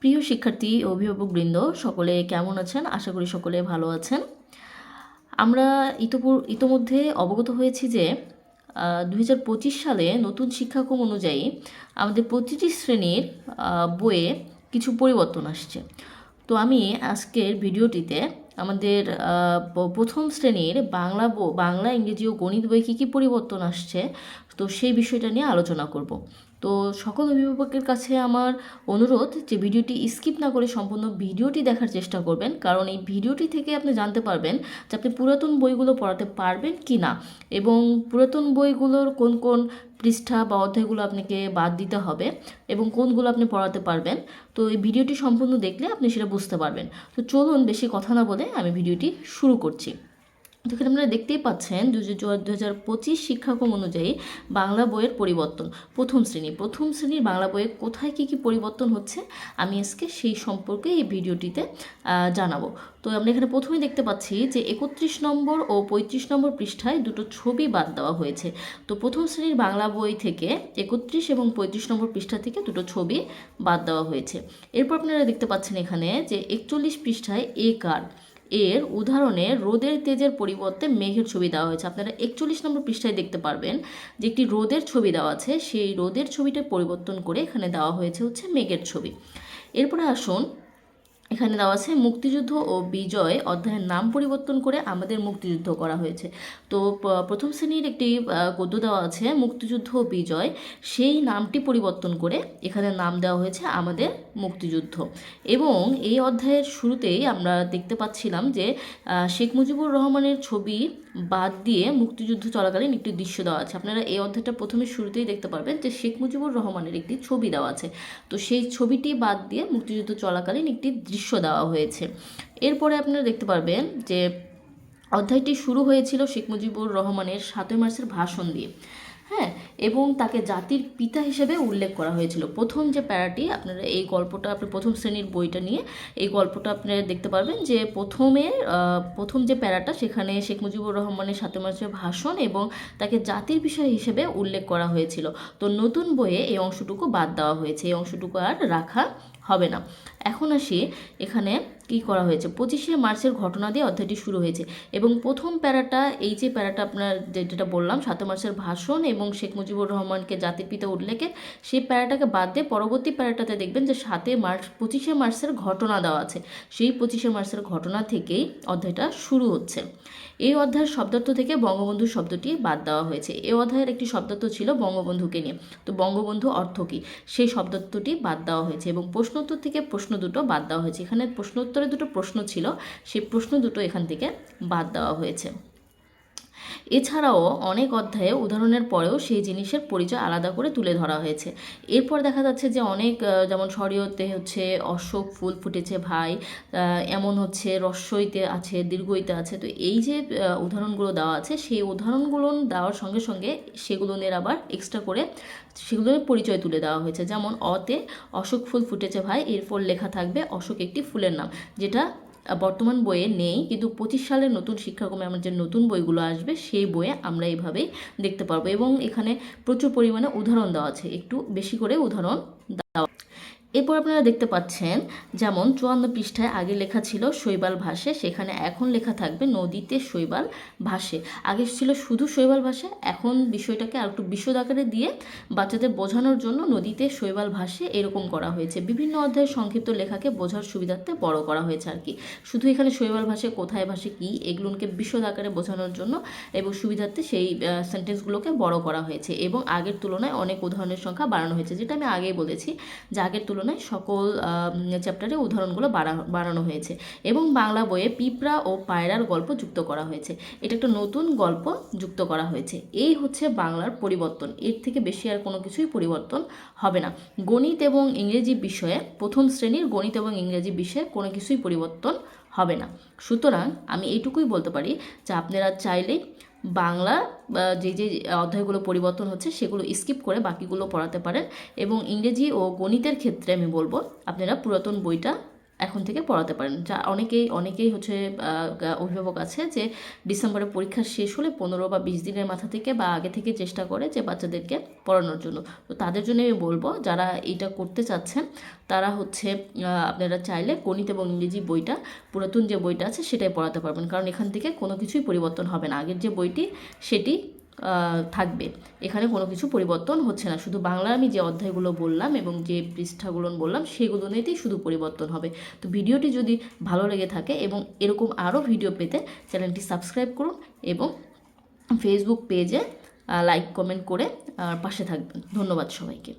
প্রিয় শিক্ষার্থী, অভিভাবকবৃন্দ, সকলে কেমন আছেন? আশা করি সকলে ভালো আছেন। আমরা ইতোপূর ইতোমধ্যে অবগত হয়েছি যে দু হাজার পঁচিশ সালে নতুন শিক্ষাক্রম অনুযায়ী আমাদের প্রতিটি শ্রেণির বইয়ে কিছু পরিবর্তন আসছে। তো আমি আজকের ভিডিওটিতে আমাদের প্রথম শ্রেণির বাংলা বাংলা, ইংরেজি ও গণিত বই কী কী পরিবর্তন আসছে, তো সেই বিষয়টা নিয়ে আলোচনা করব। তো সকল অভিভাবকের কাছে আমার অনুরোধ যে ভিডিওটি স্কিপ না করে সম্পূর্ণ ভিডিওটি দেখার চেষ্টা করবেন। কারণ এই ভিডিওটি থেকে আপনি জানতে পারবেন যে আপনি পুরাতন বইগুলো পড়াতে পারবেন কি না এবং পুরাতন বইগুলোর কোন কোন পৃষ্ঠা বা অধ্যায়গুলো আপনাকে বাদ দিতে হবে এবং কোনগুলো আপনি পড়াতে পারবেন। তো এই ভিডিওটি সম্পূর্ণ দেখলে আপনি সেটা বুঝতে পারবেন। তো চলুন বেশি কথা না বলে আমি ভিডিওটি শুরু করছি। তো এখানে আপনারা দেখতেই পাচ্ছেন দু হাজার পঁচিশ শিক্ষাক্রম অনুযায়ী বাংলা বইয়ের পরিবর্তন, প্রথম শ্রেণি। প্রথম শ্রেণির বাংলা বইয়ে কোথায় কী কী পরিবর্তন হচ্ছে, আমি আজকে সেই সম্পর্কে এই ভিডিওটিতে জানাব। তো আমরা এখানে প্রথমেই দেখতে পাচ্ছি যে একত্রিশ নম্বর ও পঁয়ত্রিশ নম্বর পৃষ্ঠায় দুটো ছবি বাদ দেওয়া হয়েছে। তো প্রথম শ্রেণির বাংলা বই থেকে একত্রিশ এবং পঁয়ত্রিশ নম্বর পৃষ্ঠা থেকে দুটো ছবি বাদ দেওয়া হয়েছে। এরপর আপনারা দেখতে পাচ্ছেন এখানে যে একচল্লিশ পৃষ্ঠায় এ কার। এর উদাহরণে রোদের তেজের পরিবর্তে মেঘের ছবি দেওয়া হয়েছে। আপনারা একচল্লিশ নম্বর পৃষ্ঠায় দেখতে পারবেন যে একটি রোদের ছবি দেওয়া আছে। সেই রোদের ছবিটা পরিবর্তন করে এখানে দেওয়া হয়েছে হচ্ছে মেঘের ছবি। এরপরে আসুন এখানে দেওয়া আছে, মুক্তিযুদ্ধ ও বিজয় অধ্যায়ের নাম পরিবর্তন করে আমাদের মুক্তিযুদ্ধ করা হয়েছে। তো প্রথম শ্রেণির একটি গদ্য দেওয়া আছে, মুক্তিযুদ্ধ ও বিজয় সেই নামটি পরিবর্তন করে এখানে নাম দেওয়া হয়েছে, আমাদের মুক্তিযুদ্ধ। এবং এই অধ্যায়ের শুরুতেই আমরা দেখতে পাচ্ছিলাম যে শেখ মুজিবুর রহমানের ছবি বাদ দিয়ে মুক্তিযুদ্ধ চলাকালীন একটি দৃশ্য দেওয়া আছে। আপনারা এই অধ্যায়টা প্রথমে শুরুতেই দেখতে পারবেন যে, শেখ মুজিবুর রহমানের একটি ছবি দেওয়া আছে। তো সেই ছবিটি বাদ দিয়ে মুক্তিযুদ্ধ চলাকালীন একটি দৃশ্য দেওয়া হয়েছে। এরপরে আপনারা দেখতে পারবেন যে অধ্যায়টি শুরু হয়েছিল শেখ মুজিবুর রহমানের সাতই মার্চের ভাষণ দিয়ে। হ্যাঁ এবং তাকে জাতির পিতা হিসেবে উল্লেখ করা হয়েছিল। প্রথম যে প্যারাটি, আপনারা এই গল্পটা, আপনি প্রথম শ্রেণির বইটা নিয়ে এই গল্পটা আপনারা দেখতে পারবেন যে প্রথমে প্রথম যে প্যারাটা, সেখানে শেখ মুজিবুর রহমানের সাতই মার্চের ভাষণ এবং তাকে জাতির বিষয় হিসেবে উল্লেখ করা হয়েছিল। তো নতুন বইয়ে এই অংশটুকু বাদ দেওয়া হয়েছে। এই অংশটুকু আর রাখা হবে না। এখন আসি এখানে কি করা হয়েছে? পঁচিশে মার্চের ঘটনা দিয়ে অধ্যায়টি শুরু হয়েছে এবং প্রথম প্যারাটা, এই যে প্যারাটা আপনার যেটা বললাম সাত মার্চের ভাষণ এবং শেখ মুজিবুর রহমানকে জাতির পিতা উল্লেখে সেই প্যারাটাকে বাদ দিয়ে পরবর্তী প্যারাটাতে দেখবেন যে সাতে মার্চ, পঁচিশে মার্চের ঘটনা দেওয়া আছে। সেই পঁচিশে মার্চের ঘটনা থেকেই অধ্যায়টা শুরু হচ্ছে। এই অধ্যায়ের শব্দার্থ থেকে বঙ্গবন্ধু শব্দটি বাদ দেওয়া হয়েছে। এই অধ্যায়ের একটি শব্দার্থ ছিল বঙ্গবন্ধুকে নিয়ে। তো বঙ্গবন্ধু অর্থ কী? সেই শব্দার্থটি বাদ দেওয়া হয়েছে এবং প্রশ্নোত্তর থেকে প্রশ্ন দুটো বাদ দেওয়া হয়েছে। এখানে প্রশ্নোত্তরে দুটো প্রশ্ন ছিল। সেই প্রশ্ন দুটো এখান থেকে বাদ দেওয়া হয়েছে। এছাড়াও অনেক অধ্যায়ে উদাহরণের পরেও সেই জিনিসের পরিচয় আলাদা করে তুলে ধরা হয়েছে। এরপর দেখা যাচ্ছে যে অনেক যেমন শরীয়তে হচ্ছে অশোক ফুল ফুটেছে ভাই এমন হচ্ছে রস্যইতে আছে, দীর্ঘইতে আছে। তো এই যে উদাহরণগুলো দেওয়া আছে, সেই উদাহরণগুলো দেওয়ার সঙ্গে সঙ্গে সেগুলোনের আবার এক্সট্রা করে সেগুলোর পরিচয় তুলে দেওয়া হয়েছে। যেমন অতে অশোক ফুল ফুটেছে ভাই, এরপর লেখা থাকবে অশোক একটি ফুলের নাম, যেটা বর্তমান বইয়ে নেই, কিন্তু পঁচিশ সালের নতুন শিক্ষাক্রমে আমার যে নতুন বইগুলো আসবে, সেই বইয়ে আমরা এইভাবেই দেখতে পারব। এবং এখানে প্রচুর পরিমাণে উদাহরণ দেওয়া আছে। একটু বেশি করে উদাহরণ দেওয়া এরপর আপনারা দেখতে পাচ্ছেন, যেমন চুয়ান্ন পৃষ্ঠায় আগে লেখা ছিল শৈবাল ভাসে, সেখানে এখন লেখা থাকবে নদীতে শৈবাল ভাসে। আগে ছিল শুধু শৈবাল ভাসে, এখন বিষয়টাকে আর একটু বিশদ আকারে দিয়ে বাচ্চাদের বোঝানোর জন্য নদীতে শৈবাল ভাসে এরকম করা হয়েছে। বিভিন্ন অধ্যায়ের সংক্ষিপ্ত লেখাকে বোঝার সুবিধার্থে বড় করা হয়েছে আর কি। শুধু এখানে শৈবাল ভাষে কোথায় ভাসে, কি, এগুলোকে বিশদ আকারে বোঝানোর জন্য এবং সুবিধার্থে সেই সেন্টেন্সগুলোকে বড় করা হয়েছে। এবং আগের তুলনায় অনেক উদাহরণের সংখ্যা বাড়ানো হয়েছে, যেটা আমি আগেই বলেছি যে আগের তুলনায় সকল চ্যাপ্টারে উদাহরণগুলো বাড়া, বাড়ানো হয়েছে এবং বাংলা বইয়ে পিঁপড়া ও পায়রার গল্প যুক্ত করা হয়েছে। এটা একটা নতুন গল্প যুক্ত করা হয়েছে। এই হচ্ছে বাংলার পরিবর্তন। এর থেকে বেশি আর কোনো কিছুই পরিবর্তন হবে না। গণিত এবং ইংরেজি বিষয়ে, প্রথম শ্রেণির গণিত এবং ইংরেজি বিষয়ে কোনো কিছুই পরিবর্তন হবে না। সুতরাং আমি এইটুকুই বলতে পারি যে আপনারা চাইলেই বাংলা যে যে অধ্যায়গুলো পরিবর্তন হচ্ছে সেগুলো স্কিপ করে বাকিগুলো পড়াতে পারেন এবং ইংরেজি ও গণিতের ক্ষেত্রে আমি বলব, আপনারা পুরাতন বইটা এখন থেকে পড়াতে পারেন। যা অনেকেই অনেকেই হচ্ছে অভিভাবক আছে যে ডিসেম্বরে পরীক্ষা শেষ হলে পনেরো বা বিশ দিনের মাথা থেকে বা আগে থেকে চেষ্টা করে যে বাচ্চাদেরকে পড়ানোর জন্য। তো তাদের জন্য আমি বলব, যারা এইটা করতে চাচ্ছেন, তারা হচ্ছে আপনারা চাইলে গণিত এবং ইংরেজি বইটা, পুরাতন যে বইটা আছে সেটাই পড়াতে পারবেন। কারণ এখান থেকে কোনো কিছুই পরিবর্তন হবে না। আগের যে বইটি, সেটি থাকবে। এখানে কোনো কিছু পরিবর্তন হচ্ছে না। শুধু বাংলা আমি যে অধ্যায়গুলো বললাম এবং যে পৃষ্ঠাগুলো বললাম, সেগুলো নিয়েতেই শুধু পরিবর্তন হবে। তো ভিডিওটি যদি ভালো লেগে থাকে এবং এরকম আরও ভিডিও পেতে চ্যানেলটি সাবস্ক্রাইব করুন এবং ফেসবুক পেজে লাইক কমেন্ট করে পাশে থাকবেন। ধন্যবাদ সবাইকে।